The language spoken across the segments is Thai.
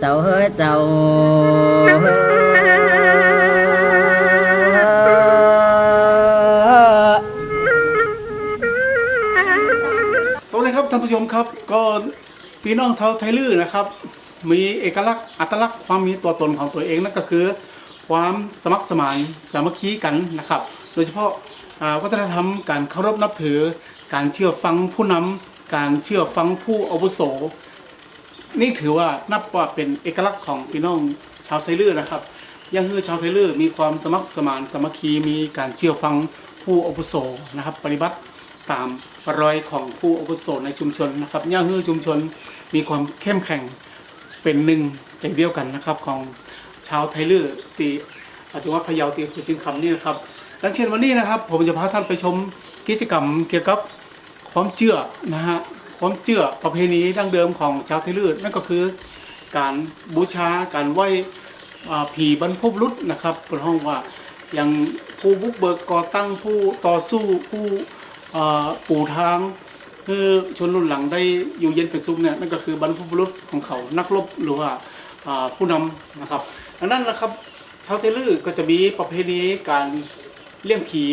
เจ้าเฮ้ยเจ้าสวัสดีครับท่านผู้ชมครับ ก็พี่น้องชาวไทยลื้อนะครับ มีเอกลักษณ์อัตลักษณ์ความมีตัวตนของตัวเองนั่นก็คือ ความสมัครสมานสามัคคีกันนะครับ โดยเฉพาะวัฒนธรรมการเคารพนับถือ การเชื่อฟังผู้นำการเชื่อฟังผู้อาวุโส นี่ถือว่านับว่าเป็นเอกลักษณ์ของพี่น้องชาวไทลื้อนะครับยังคือชาวไทลื้อมีความสมัครสมานสมัคคีมีการเชื่อฟังผู้อาวุโสนะครับ ปฏิบัติตามรอยของผู้อาวุโสในชุมชนนะครับย่างฮือชุมชนมีความเข้มแข็งเป็นหนึ่งใจเดียวกันนะครับของชาวไทลื้อตีอาจจะว่าพะเยาตีคือจึงคำนี่นะครับดังเช่นวันนี้นะครับ ผมจะพาท่านไปชมกิจกรรมเกี่ยวกับความเชื่อนะฮะ ความเชื่อประเพณีดั้งเดิมของชาวไทลือนั่นก็คือการบูชาการไหว้ผีบรรพบุรุษนะครับเป็นห้องว่าอย่างผู้บุกเบิกก่อตั้งผู้ต่อสู้ผู้ปู่ทางคือชนรุ่นหลังได้อยู่เย็นเป็นสุขเนี่ยนั่นก็คือบรรพบุรุษของเขานักรบหรือว่าผู้นำนะครับดังนั้นนะครับชาวไทลือก็จะมีประเพณีการเลี้ยงผี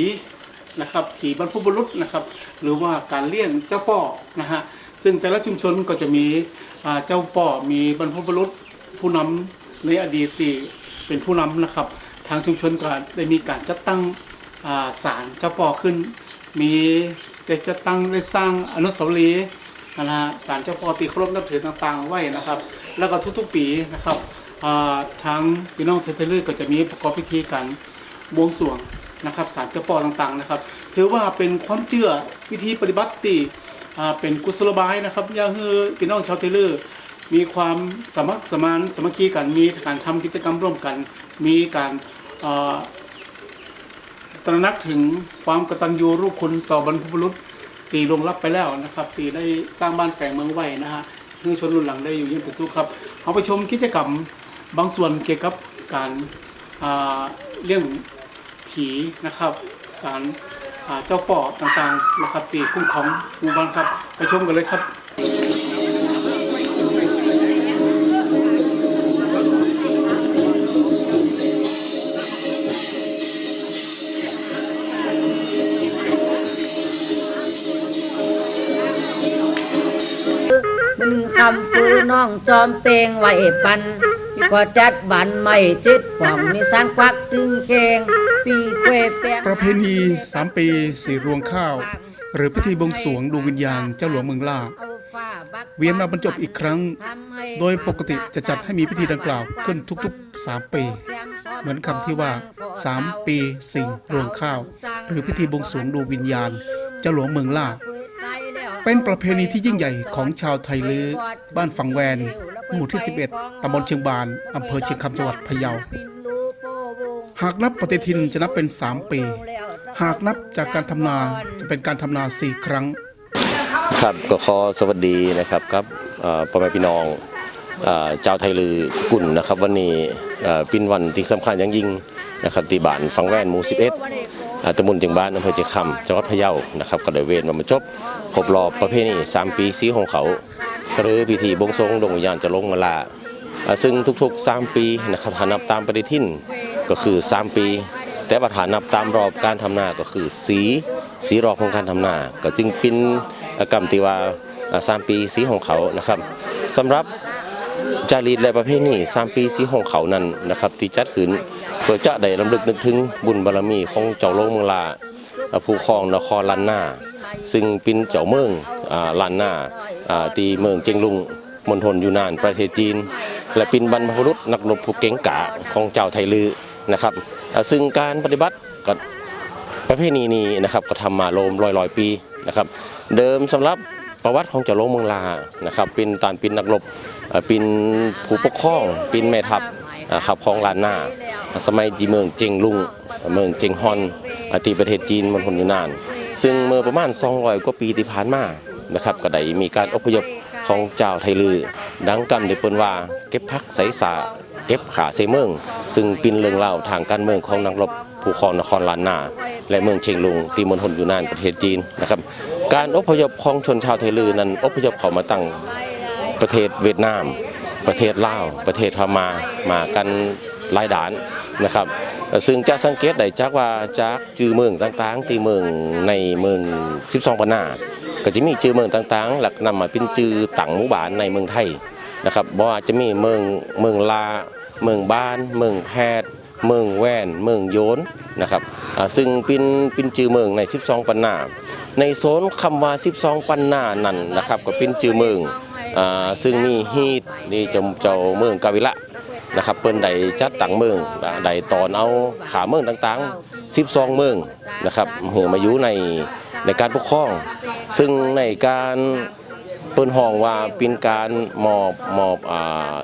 นะครับผีบรรพบุรุษนะครับ หรือว่าการเลี้ยงเจ้าป่อนะฮะซึ่งแต่ละชุมชนก็จะมีเจ้าป่อมีบรรพบุรุษผู้นำในอดีตที่เป็นผู้นำนะครับ ทางชุมชนก็ได้มีการจัดตั้งศาลเจ้าป่อขึ้น มีได้จัดตั้งได้สร้างอนุสาวรีย์นะฮะศาลเจ้าป่อตีครพนับถือต่างๆ ไว้นะครับ แล้วก็ทุกๆปีนะครับทางพี่น้องเทเลอร์ก็จะมีประกอบพิธีการบวงสรวง นะครับสารเจ้าป่อต่างๆนะครับถือว่าเป็นความเชื่อวิธีปฏิบัติที่อ่าเป็นกุศโลบายนะครับอย่าให้พี่น้องชาวเทเลอร์มีความสมัครสมานสมัคคีกันมีการทำกิจกรรมร่วมกัน มีการตระหนักถึงความกตัญญูรู้คุณต่อบรรพบุรุษตีลงลับไปแล้วนะครับ ตีได้สร้างบ้านแปลงเมืองไว้นะฮะให้ชนรุ่นหลังได้อยู่เย็นเป็นสุขครับเอาไปชมกิจกรรมบางส่วนเกี่ยวกับการเรื่อง ผีนะครับสารเจ้าป่อต่างๆนะครับตีคุ้มของหมู่บ้านครับไปชมกันเลยครับมึงคำฟื้นน้องจอมเตงไหวปันพี่ก็จัดบันไม่จิตฝ่องมีสางควักตึงเคง ปีเวแปงประเพณีสามปีสี่รวงข้าว หรือพิธีบวงสรวงดวงวิญญาณเจ้าหลวงเมืองล่า เวียนมาบรรจบอีกครั้ง โดยปกติจะจัดให้มีพิธีดังกล่าวขึ้นทุกๆ 3 ปี เหมือนคำที่ว่า 3 ปีสิ่งรวงข้าว หรือพิธีบวงสรวงดวงวิญญาณเจ้าหลวงเมืองล่า เป็นประเพณีที่ยิ่งใหญ่ของชาวไทยลือ บ้านฝั่งแวน หมู่ที่ 11ตำบลเชียงบานอำเภอเชียงคำจังหวัดพะเยา หากนับปฏิทินจะนับเป็น 3 ปี หากนับจากการทำนาจะเป็นการทำนา 4 ครั้ง ครับก็ขอสวัสดีนะครับครับพ่อแม่พี่น้องเจ้าไทยลือกุ่นนะครับ วันนี้เป็นวันที่สำคัญอย่างยิ่งนะครับที่บ้านฟังแว่นหมู่11อ่าตำบลจียงบ้านอำเภอเจีคำจังหวัดพะเยานะครับก็ได้เวรมาบรรจบครบรอบประเพณี3 ปีสีของเขา หรือพิธีบวงสรวงดวงวิญญาณจะลงมาลาซึ่งทุกๆ 3 ปีนะครับนับตามปฏิทิน ก็คือ 3 ปี แต่ว่าถ้านับตามรอบการทำนาก็คือสีสีรอบของการทำนา ก็จึงเป็นกรรมที่ว่าสามปีสีของเขานะครับสำหรับจารีตและประเพณีสามปีสีของเขานั้นนะครับที่จัดขึ้นเพื่อจะได้รำลึกนึกถึงบุญบารมีของเจ้าโลกเมืองลาผู้ครองนครลันนาซึ่งเป็นเจ้าเมืองลันนาอ่าที่เมืองเจียงลุงมณฑลยูนานประเทศจีน และเป็นบรรพบุรุษนักรบผู้เก่งกาของเจ้าไทยลือ นะครับซึ่งการปฏิบัติก็ประเพณีนี้นะครับก็ทำมาโลมร้อยร้อยๆปีนะครับเดิมสำหรับประวัติของเจ้าโลงเมืองลานะครับเป็นตานปินนักรบเป็นผู้ปกครองเป็นแม่ทัพขับของลานนาสมัยที่เมืองเจงลุงเมืองเจงฮอนที่ประเทศจีนมณฑลยูนาน ซึ่งเมื่อประมาณ 200 กว่าปีที่ผ่านมานะครับก็ได้มีการอพยพของเจ้าไทยลือ ดังกำได้เปินว่าเก็บพักใสสา เก็บขาเซเมือง ซึ่งป็นเรื่องเล่าทางการเมืองของนักรบผู้ครองนครลานนา และเมืองเชียงลุงที่มณฑลยูนานประเทศจีนนะครับ การอพยพของชนชาวไทลือนั้นอพยพเข้ามาตั้งประเทศเวียดนาม ประเทศลาว ประเทศพม่ามากันหลายด่านนะครับ ซึ่งจะสังเกตได้จากว่าจากจื่อเมืองต่างๆ ที่เมืองในเมือง 12ปันนาก็จะมีจื่อเมืองต่างๆ หลักนำมาเป็นจื่อต่างหมู่บ้านในเมืองไทยนะครับบ่ว่าจะมีเมืองเมืองลา เมืองบ้าน เมืองแพทย์ เมืองแว่น เมืองโยนนะครับซึ่งเป็นเป็นจื่อเมืองใน 12 ปันนา ในโซนคำว่า 12 ปันนานั่นนะครับก็เป็นจื่อเมืองซึ่งมีฮีดนี่เจ้าเจ้าเมืองกาวิละนะครับเปิ้นได้จัดตั้งเมืองได้ตอนเอาขาเมืองต่างๆ 12 เมืองนะครับเหือมาอยู่ในในการปกครอง ซึ่งในการ ปิ้นห้องว่าเป็นการมอบมอบอ่า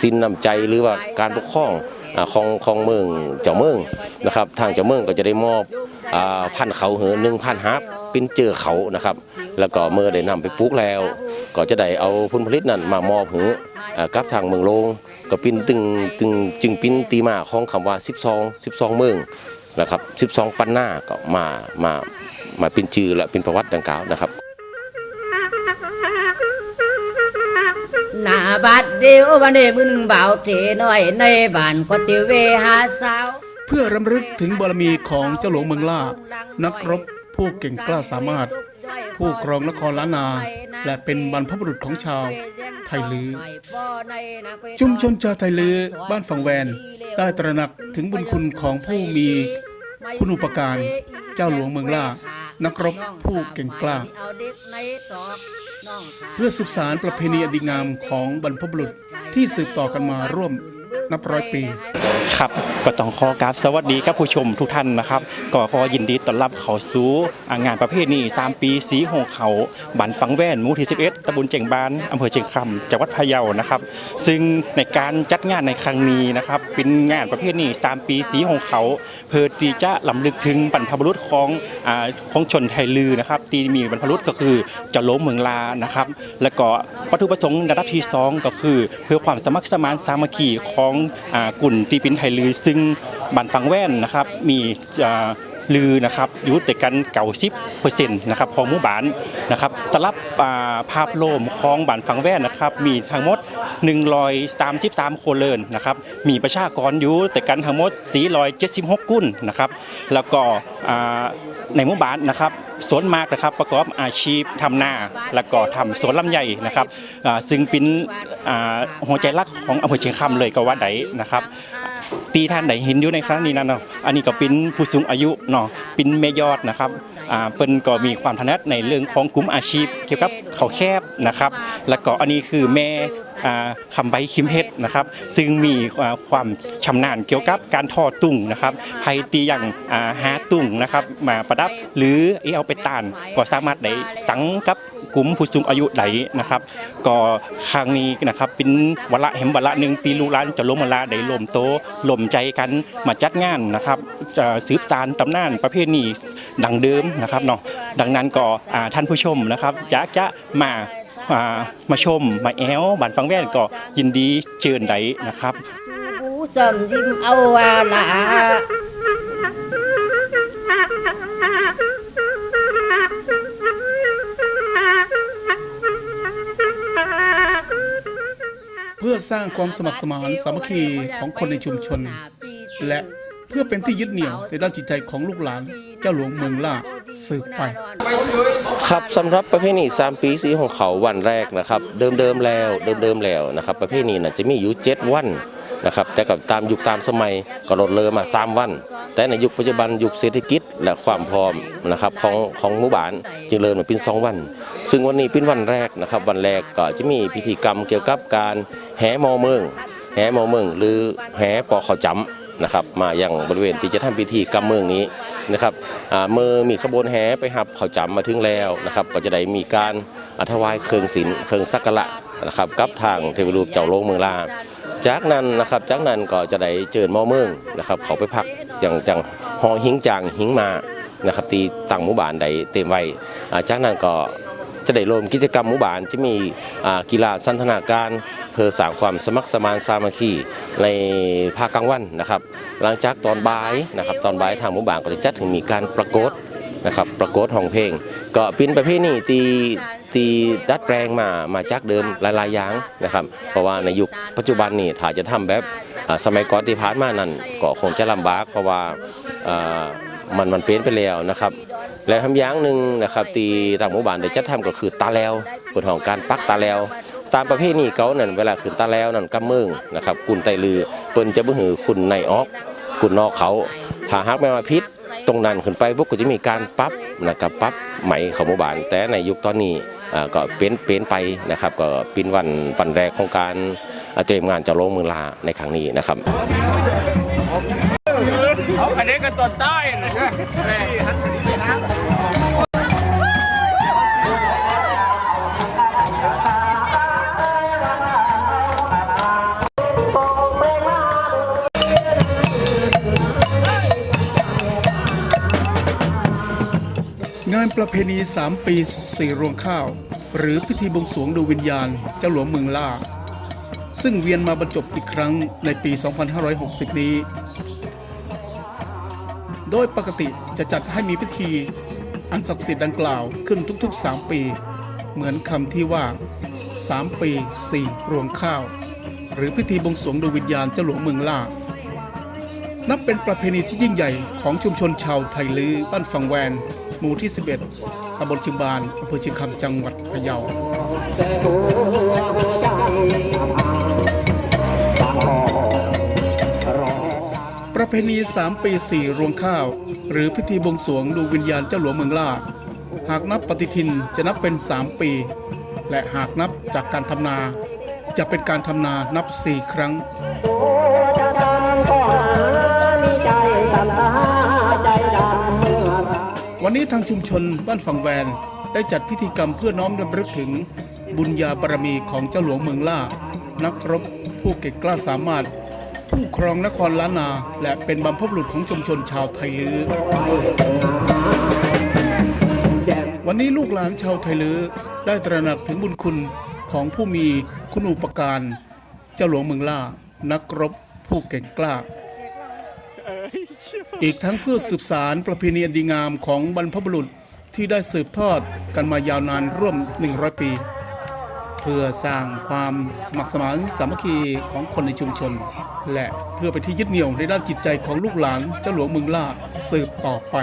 สินน้ำใจหรือว่าการปกครองอ่าของของเมืองเจ้าเมืองนะครับทางเจ้าเมืองก็จะได้มอบอ่าพันเขาเหือหนึ่งพันฮับเป็นเจอเขานะครับ แล้วก็เมื่อได้นำไปปลูกแล้ว ก็จะได้เอาผลผลิตนั้นมามอบเหืออ่ากับทางเมืองโลงก็เป็นตึงตึงจึงเป็นตีมาของคำว่า 12 12 เมืองนะครับ 12 ปันหน้าก็มามามาเป็นชื่อและเป็นประวัติดังกล่าวนะครับ หน้าบัดเดียววันเดมือหนึ่งเบาเทน้อยในบ้านก็ติเวหาสาว เพื่อรำลึกถึงบารมีของเจ้าหลวงเมืองล่า นักรบผู้เก่งกล้าสามารถ ผู้ครองนครล้านนา และเป็นบรรพบุรุษของชาวไทยลือ ชุมชนชาวไทยลือบ้านฝั่งแวนได้ตระหนักถึงบุญคุณของผู้มีคุณอุปการ เจ้าหลวงเมืองล่า นักรบผู้เก่งกล้า เพื่อสืบสารประเพณีอันดีงามของบรรพบุรุษที่สืบต่อกันมาร่วม นับร้อยปี ครับก็ต้องขอกราบสวัสดีกับผู้ชมทุกท่านนะครับ ก็ขอยินดีต้อนรับเข้าสู่งานประเภทนี้ 3 ปีสีหงเขาบันฟังแว่นหมู่ที่ 11ตำบลเจียงบานอำเภอเชียงคำจังหวัดพะเยานะครับ ซึ่งในการจัดงานในครั้งนี้นะครับ เป็นงานประเภทนี้ 3 ปีสีหงเขาเพื่อที่จะลำลึกถึงบรรพบุรุษของอของชนไทยลือนะครับที่มีบรรพบุรุษก็คือเจ้าโลมเมืองลานะครับ แล้วก็วัตถุประสงค์ระดับที่สองก็คือ เพื่อความสมัครสมานสามัคคีของอกลุ่นตีปินไทยลือ ซึ่งบันฟังแว่นนะครับมีลือนะครับอยู่แต่กันเก่าสิบเปอร์เซ็นต์นะครับของหมู่บ้านนะครับสำหรับภาพโลมของบ้านฟังแว่นนะครับมีทั้งหมด 133คเลยนะครับมีประชากรอยู่แต่กันทั้งหมด 476 กุ้นนะครับแล้วก็ในหมู่บ้านนะครับสวนมากนะครับประกอบอาชีพทำนาแล้วก็ทำสวนลำไยนะครับซึ่งเป็นหัวใจลักของอำเภอเชียงคำเลยก็ว่าได้นะครับตีท่านไหนเห็นอยู่ในครั้งนี้นั่นเนาะอันนี้ก็เป็นผู้สูงอายุเนาะเป็นแม่ยอดนะครับเปิ้นก็มีความถนัดในเรื่องของกลุ่มอาชีพ เกี่ยวกับเขาแคบนะครับ แล้วก็อันนี้คือแม่ คำใบคิมเพชรนะครับ ซึ่งมีความชำนาญเกี่ยวกับการทอตุ้งนะครับใครตีอย่างหาตุ้งนะครับ มาประดับหรือเอาไปตานก็สามารถได้สังกับกลุ่มผู้สูงอายุได้นะครับ ก็ครั้งนี้นะครับเป็นวาระแห่งวาระหนึ่งตีลูกหลานจะล้มมาลาได้ลมโตลมใจกันมาจัดงานนะครับจะสืบสานตำนานประเพณีดังเดิมนะครับเนาะดังนั้นก็ท่านผู้ชมนะครับจะจะมา อ่ามาชมมาแอลบันฟังแว่นก็ยินดีเชิญได้นะครับผู้จำยิ้มเอาวาลาเพื่อสร้างความสมัครสมานสามัคคีของคนในชุมชน และเพื่อเป็นที่ยึดเหนี่ยวในด้านจิตใจของลูกหลานเจ้าหลวงเมืองล่า สืบไป ครับสำหรับประเพณี3ปีสีของเขาวันแรกนะครับ เดิมเดิมๆแล้วเดิมเดิมๆแล้วนะครับ ประเพณีน่ะจะมีอยู่7วันนะครับแต่กับตามยุคตามสมัยก็ลดเลยมา 3 วัน แต่ในยุคปัจจุบันยุคเศรษฐกิจและความพร้อมนะครับของของหมู่บ้านจึงเลยมาเป็น 2 วัน ซึ่งวันนี้เป็นวันแรกนะครับ วันแรกก็จะมีพิธีกรรมเกี่ยวกับการแห่มอเมืองแห่มอเมืองหรือแห่ปอเขาจำ นะครับมาอย่างบริเวณที่จะทำพิธีกรรมเมืองนี้นะครับเมื่อมีขบวนแห่ไปหับเขาจำมาถึงแล้วนะครับก็จะได้มีการอถวายเครื่องศิลป์เครื่องสักการะนะครับกับทางเทวรูปเจ้าโลงเมืองลาจากนั้นนะครับจากนั้นก็จะได้เจิญมอเมืองนะครับเขาไปพักอย่างจังหอหิงจางหิงมานะครับตีตั้งหมู่บ้านใดเต็มไว้จากนั้นก็ จะได้รวมกิจกรรมหมู่บ้านจะมีกีฬาสันทนาการเพื่อสร้างความสมัครสมานสามัคคีในภาคกลางวันนะครับ หลังจากตอนบ่ายนะครับตอนบ่ายทางหมู่บ้านก็จะจัดถึงมีการประกวดนะครับประกวดห้องเพลง ก็เป็นประเภทนี้ตีตีดัดแปลงมามาจากเดิมหลายๆอย่างนะครับ เพราะว่าในยุคปัจจุบันนี่ถ้าจะทำแบบสมัยก่อนที่ผ่านมานั้นก็คงจะลำบากเพราะว่ามันมันเปลี่ยนไปแล้วนะครับ และทำอย่างหนึ่งนะครับตีทางหมู่บ้านได้จัดทำก็คือตาแล้วเปิดของการปักตาแล้ว ตามประเภทนี้เขานั่นเวลาขึ้นตาแล้วนั่นกำมืองนะครับกุนไตลือเปิ้นจะบ่หือคุณในออกกุนนอกเขาหาฮักไม่มาพิษตรงนั้นขึ้นไปพวกก็จะมีการปรับนะครับปรับไหมเขาหมู่บ้าน แต่ในยุคตอนนี้ก็เป็นเป็นไปนะครับ ก็เป็นวันวันแรกของการเตรียมงานจะลงเมืองลาในครั้งนี้นะครับอันนี้ก็ตัวใต้ เพณี3ปี4รวงข้าว หรือพิธีบวงสรวงดูวิญญาณเจ้าหลวงเมืองล่า ซึ่งเวียนมาบรรจบอีกครั้งในปี 2560 นี้ โดยปกติจะจัดให้มีพิธีอันศักดิ์สิทธิ์ดังกล่าวขึ้นทุกๆ 3 ปี เหมือนคำที่ว่า 3 ปี 4 รวงข้าว หรือพิธีบวงสรวงดูวิญญาณเจ้าหลวงเมืองล่า นับเป็นประเพณีที่ยิ่งใหญ่ของชุมชนชาวไทยลือบ้านฝั่งแวน หมู่ที่ 11ตำบลชิงบานอำเภอชียงคำจังหวัดพะเยาประเพณี3ปี4รวงข้าว หรือพิธีบวงสรวงดูวิญญาณเจ้าหลวงเมืองล่า หากนับปฏิทินจะนับเป็น 3 ปี และหากนับจากการทำนา จะเป็นการทำนานับ 4 ครั้ง วันนี้ทางชุมชนบ้านฝั่งแวนได้จัดพิธีกรรมเพื่อน้อมรำลึกถึงบุญญาบารมีของเจ้าหลวงเมืองล่า นักรบผู้เก่งกล้าสามารถ ผู้ครองนครล้านนา และเป็นบัมพบุรุษของชุมชนชาวไทยลือ วันนี้ลูกหลานชาวไทยลือได้ตระหนักถึงบุญคุณของผู้มีคุณอุปการ เจ้าหลวงเมืองล่า นักรบผู้เก่งกล้า อีกทั้งเพื่อสืบสารประเพณีอันดีงามของบรรพบุรุษที่ได้สืบทอดกันมายาวนานร่วม 100 ปี เพื่อสร้างความสมัครสมานสามัคคีของคนในชุมชน และเพื่อเป็นที่ยึดเหนี่ยวในด้านจิตใจของลูกหลานเจ้าหลวงเมืองล่าสืบต่อไป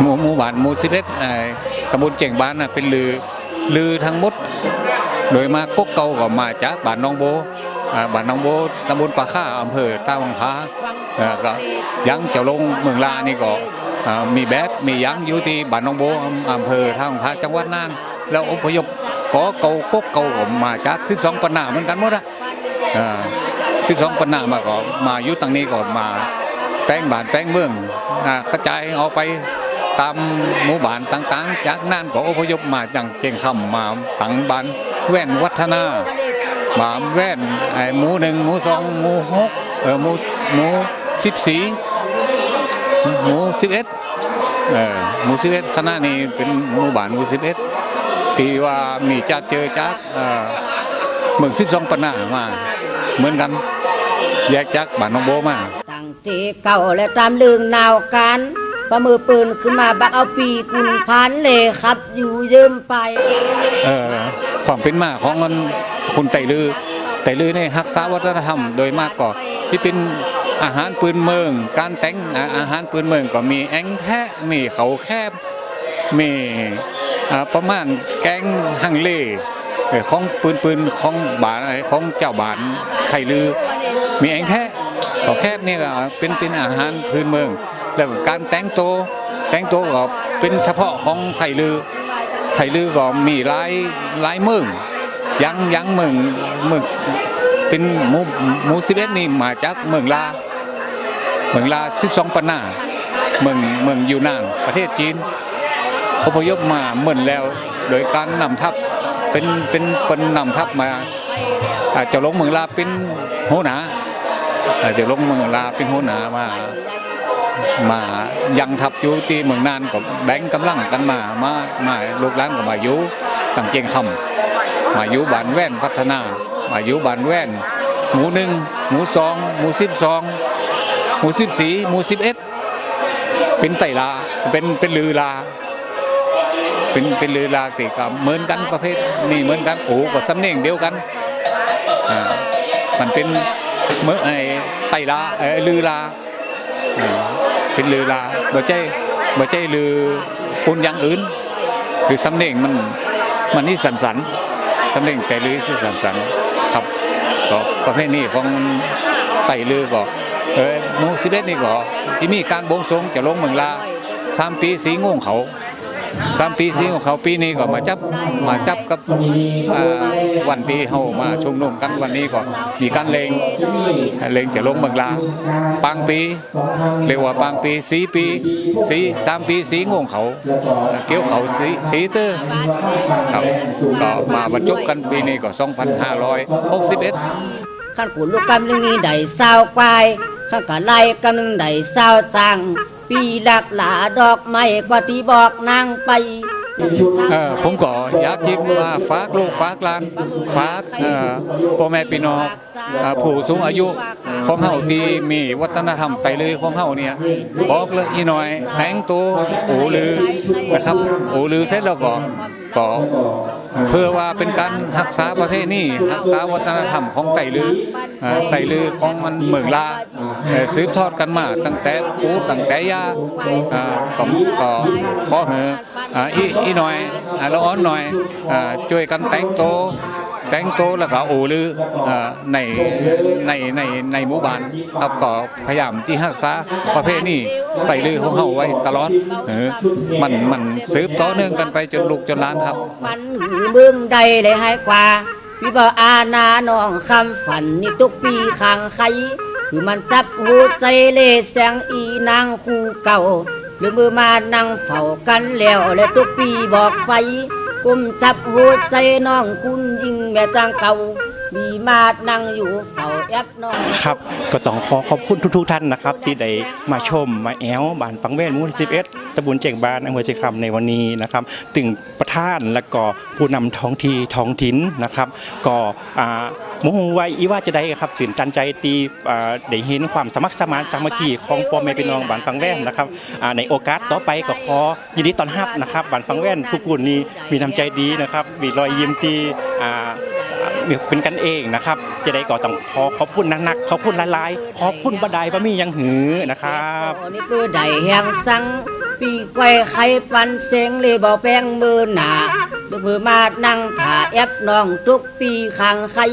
หมู่หมู่บ้านหมู่สิบเอ็ดตำบลเจียงบ้านเป็นลือ ลือทั้งหมด โดยมากกกเก่าก็มาจากบ้านหน้องโบบ้านหน้องโบตำบลปาค่าอำเภอท่าวังพาก็ยังเจ้าลงเมืองลานี่ก็มีแบบมียังอยู่ที่บ้านหน้องโบอำเภอท่าวังพาจังหวัดน่าน แล้วอพยพกอเก่ากกเก่าก็มาจาก12ปันนาเหมือนกันหมดอะอ่า12ปันนามาก็มาอยู่ตรงนี้ก็มาแป้งบ้านแป้งเมืองกระจายออกไป ตามหมู่บ้านต่างๆ จากนั้นก็อพยพมาจังเจียงคำมาตังบ้านแว่นวัฒนามาแว่นไอ้หมูหนึ่งหมูสองหมูหกเออหมูหมูสิบสี่หมูสิบเอ็ดเออหมูสิบเอ็ดคณะนี้เป็นหมู่บ้านหมูสิบเอ็ดที่ว่ามีจากเจอจากเออเมืองสิบสองปนามาเหมือนกัน แยกจากบ้านหน้องโบมาตั้งที่เก่าและตามลืงนาวกัน ประมือปืนขึ้นมาบักเอาปีกุนพันเลยครับ อยู่ยืมไปเอ่อความเป็นมาของมันคนไตลือไตลือในฮักษาวัฒนธรรมโดยมากก็ที่เป็นอาหารปืนเมือง การแต่งอาหารปืนเมืองก็มีแองแทะมีเขาแคบมีอ่าประมาณแกงฮังเล่ของปืนปืนของบานอะไรของเจ้าบานไทลือ มีแองแทะเขาแคบเนี่ยก็เป็นเป็นอาหารพื้นเมือง แล้วก็การแต่งตัวแต่งตัวก็เป็นเฉพาะของไทยลือ ไทยลือก็มีหลายหลายเมืองยังยังเมืองเมืองเป็นหมูหมู่สิบเอ็ดนี่มาจากเมืองลาเมืองลาสิบสองปันนาเมืองเมืองยูนานประเทศจีนอพยพมาเหมือนแล้ว โดยการนำทัพเป็นเป็นเป็นนำทัพมาอาเจ้าลงเมืองลาเป็นหัวหน้าอาเจ้าลงเมืองลาเป็นหัวหน้ามา มายังทับอยู่ที่เมืองนานก็แบ่งกำลังกันมามามาลูกหลานก็มาอยู่ตั้งเจียงคำมาอยู่บ้านแว่นพัฒนาอายุบ้านแว่น หมูหนึ่งหมูสองหมูสิบสองหมูสิบสี่หมูสิบเอ็ดเป็นไตลาเป็นเป็นลือลา เป็นเป็นลือลาติกับเหมือนกันประเภทนี่เหมือนกันโอ้ก็สำเนียงเดียวกันอ่ามันเป็นเมื่อไอไตลาเออลือลาอ่า เป็นลือลาบ่ใจบ่ใจลือปุนอย่างอื่นคือสำเนียงมันมันนี่สันสันสำเนียงแต่ลือที่สันสันครับก็ประเภทนี้ของไตลือก็เออโมู่สิบเบสนี่ก็ที่มีการบวงสรวงจะลงเมืองลาสามปีสีง่วงเขา สามปีสีของเขาปีนี้ก็มาจับมาจับกับวันที่เฮามาชุมนุมกันวันนี้ก็มีการเลงเลงจะลงเมืองลาปางปีเรียกว่าปางปีสีปีสีสามปีสีงงเขา เกี่ยวเขาสีสีเตอร์ครับก็มาบรรจบกันปีนี้ก็ 2561ขั้นกูลูกกำหนึ่งนี่ได้เศร้ากวายขั้นกะไล่กำหนึ่งได้เศร้าจัง ปีหลักหลาดอกไม้กว่าที่บอกนางไป เออผมก็อยากยิ้มมาฝากลูกฝากหลานฝากเอ่อพ่อแม่พี่น้องเอ่อผู้สูงอายุของเฮาที่มีวัฒนธรรมไตลือของเฮาเนี่ยบอกเลยอีน่อยแต่งตัวโอลือนะครับโอลือเสร็จแล้วก็ก็เพื่อว่าเป็นการรักษาประเพณีรักษาวัฒนธรรมของไตลือเอ่อ ไตลือของมันเมืองลาเอ่อสืบทอดกันมาตั้งแต่ปู่ตั้งแต่ย่าอ่าก็ก็ขอเหอะอ่าอีอีหน่อยอ่าละอ่อนหน่อยอ่าช่วยกันแต่งโตวแต่งโตวแล้วก็โอลืออ่าในในในในหมู่บ้านครับก็พยายามที่รักษาประเพณีไตลือของเฮาไว้ตลอดเออมันมันสืบต่อเนื่องกันไปจนลูกจนหลานครับฝันหือเบื้องใดเลยให้กว่า พี่บ่อานาน้องคำฝันนี่ทุกปีข้างใครคือมันจับหัวใจเลแสงอีนางคู่เก่าหรือมือมานั่งเฝ้ากันแล้วและทุกปีบอกไปกุมจับหัวใจน้องคุณยิ่งแม่จางเก่า มีมาดนั่งอยู่เฝ้าแอบนองครับก็ต้องขอขอบคุณทุกๆท่านนะครับ ที่ได้มาชมมาแอลบ้านฟังแว่นมู่ที่11ตำบลเจียงบานอำเภอเชียงคำในวันนี้นะครับถึงประธานและก็ผู้นำท้องที่ท้องถิ่นนะครับ ก็อ่ามโหไว้อีว่าจะได้ครับตื่นตันใจตีอ่าได้เห็นความสมัครสมานสามัคคีของพ่อแม่พี่น้องบ้านฟังแว่นนะครับอ่าในโอกาสต่อไปก็ขอยินดีต้อนรับนะครับบ้านฟังแว่นทุกคนนี้มีน้ำใจดีนะครับมีรอยยิ้มตีอ่ามี เป็นกันเองนะครับจะได้ก็ต้องขอขอบคุณหนักๆขอบคุณหลายๆขอบคุณบดายบะมี่ยังหือนะครับนี่ปือใดแหงสังปีก้อยไข่ปันเสียงเลยบอกแป้งมือหนาหรือมือมานั่งถ่าแอบน้องทุกปีข้างไข่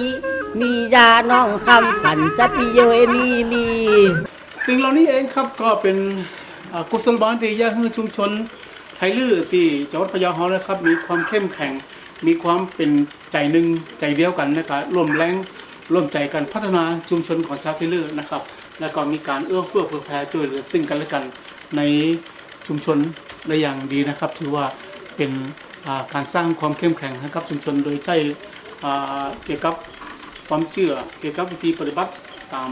มียาน้องคำฝันจะปีเยยมีมีสิ่งเหล่านี้เองครับก็เป็นอ่ากุศลบานที่ยาให้ชุมชนไทยลื้อที่จังหวัดพะเยาเฮานะครับ มีความเข้มแข็งมีความเป็น ใจหนึ่งใจเดียวกันนะครับร่วมแรงร่วมใจกันพัฒนาชุมชนของชาวไทยลื้อนะครับ แล้วก็มีการเอื้อเฟื้อเผื่อแผ่ช่วยเหลือซึ่งกันและกันในชุมชนได้อย่างดีนะครับ ถือว่าเป็นาการสร้างความเข้มแข็งให้กับชุมชนโดยใช้เกี่ยวกับความเชื่อเกี่ยวกับวิธีปฏิบัติตาม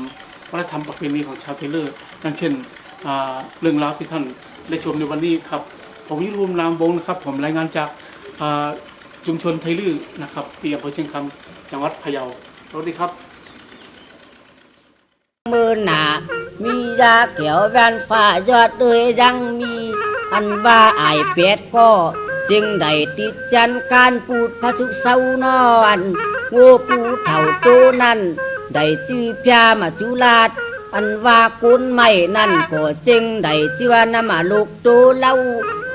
วัฒนธรรมประเพณีของชาวเทเลอร์ดังเช่นเรื่องราวที่ท่านได้ชมในวันนี้ครับ ผมยิรูมรามวงนะครับ ผมรายงานจากา ชุมชนไทลือนะครับที่อำเภอเชียงคำจังหวัดพะเยา สวัสดีครับ มือหนามียาเขียวแวนฟ้ายอดเอยยังมี อันว่าไอายเป็ดก็ จึงได้ติดจันการปูดพระสุกเศร้านอนงูปูเถ่าตัวนั้น ได้จื้อพยามาจุลาดอันว่ากุนไม่นั่นก็จึงได้ชื่อว่านามาลูกโตเล่า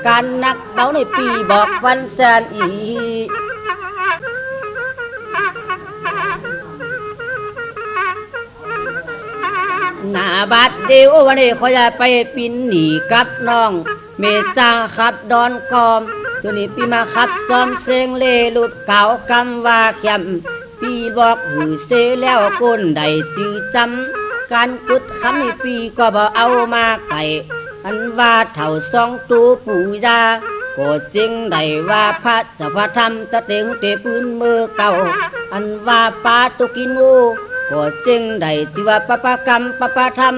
การนักเบาในปีบอกวันแสนอีหน้าบัดเดียววันนี้ขอยาไปปินหนีกับน้อง เมจางขับดอนกอมตัวนี้ปีมาขับจอมเซงเลหลุดเก่ากำว่าเข็มปีบอกหือเซแล้วก้นได้จือจำการกึดคำในปีก็บ่เอามาไก่ อันว่าเถ่าสองตูปู่ยาก็จริงได้ว่าพระจะพระธรรมตะเต็งเตะปืนมือเก่า อันว่าป้าตุกินงูก็จริงได้ชื่อว่าปะปะกรรมปะปะธรรม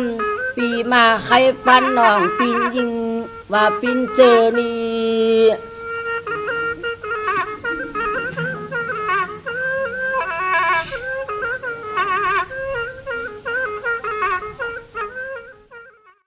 ปีมาใครฟันน้องปีนยิงว่าปินเจอนี้